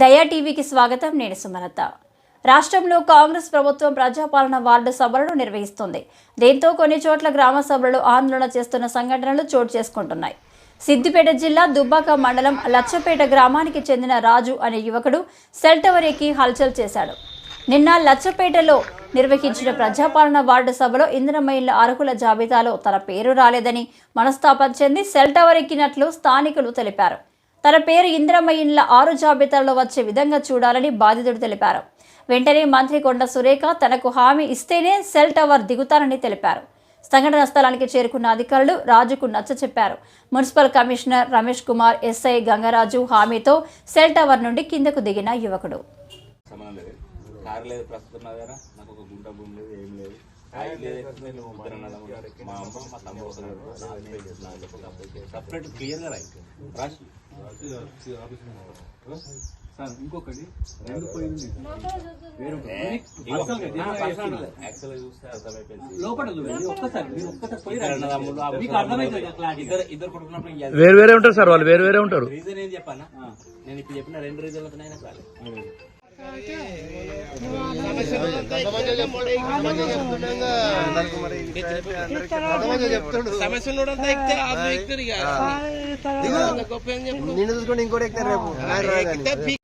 దయా టీవీకి స్వాగతం. నేను సుమలత. రాష్ట్రంలో కాంగ్రెస్ ప్రభుత్వం ప్రజాపాలన వార్డు సభలను నిర్వహిస్తుంది. దీంతో కొన్ని చోట్ల గ్రామ సభలు ఆందోళన చేస్తున్న సంఘటనలు చోటు చేసుకుంటున్నాయి. సిద్దిపేట జిల్లా దుబ్బాక మండలం లచ్చపేట గ్రామానికి చెందిన రాజు అనే యువకుడు సెల్ టవర్ ఎక్కి హల్చల్ చేశాడు. నిన్న లచ్చపేటలో నిర్వహించిన ప్రజాపాలన వార్డు సభలో ఇందిరమహిళ అర్హుల జాబితాలో తన పేరు రాలేదని మనస్తాపం చెంది సెల్ టవర్ ఎక్కినట్లు స్థానికులు తెలిపారు. తన పేరు ఇందిరమహిళ ఆరు జాబితాలో వచ్చే విధంగా చూడాలని బాధితుడు తెలిపారు. వెంటనే మంత్రి కొండ సురేఖ తనకు హామీ ఇస్తేనే సెల్ టవర్ దిగుతానని తెలిపారు. సంఘటన స్థలానికి చేరుకున్న అధికారులు రాజుకు నచ్చ చెప్పారు. Municipal commissioner Ramesh Kumar SI Gangaraju హామీతో cell tower నుండి కిందకు దిగిన యువకుడు. సంబంధం లేదు. కారు లేదు ప్రస్తుతం నా దగ్గర నాకు ఒక గుంట భూమి లేదు. ఏం లేదు కారు లేదు నేను ముగ్గురు అన్నదమ్ములు. మా అమ్మ మా తమ్ముడు ఒకరు సపరేట్ క్లియర్గా సార్ ఇంకొకటి రెండు పోయింది. వేరు వేరు వేరే ఉంటారు సార్ వాళ్ళు వేరు వేరే ఉంటారు. రీజన్ ఏం చెప్పానా? నేను ఇప్పుడు చెప్పిన రెండు రీజన్లతో అయినా చాలు. నిన్ను చూసుకొని ఇంకోటి ఎక్కుతారు రేపు.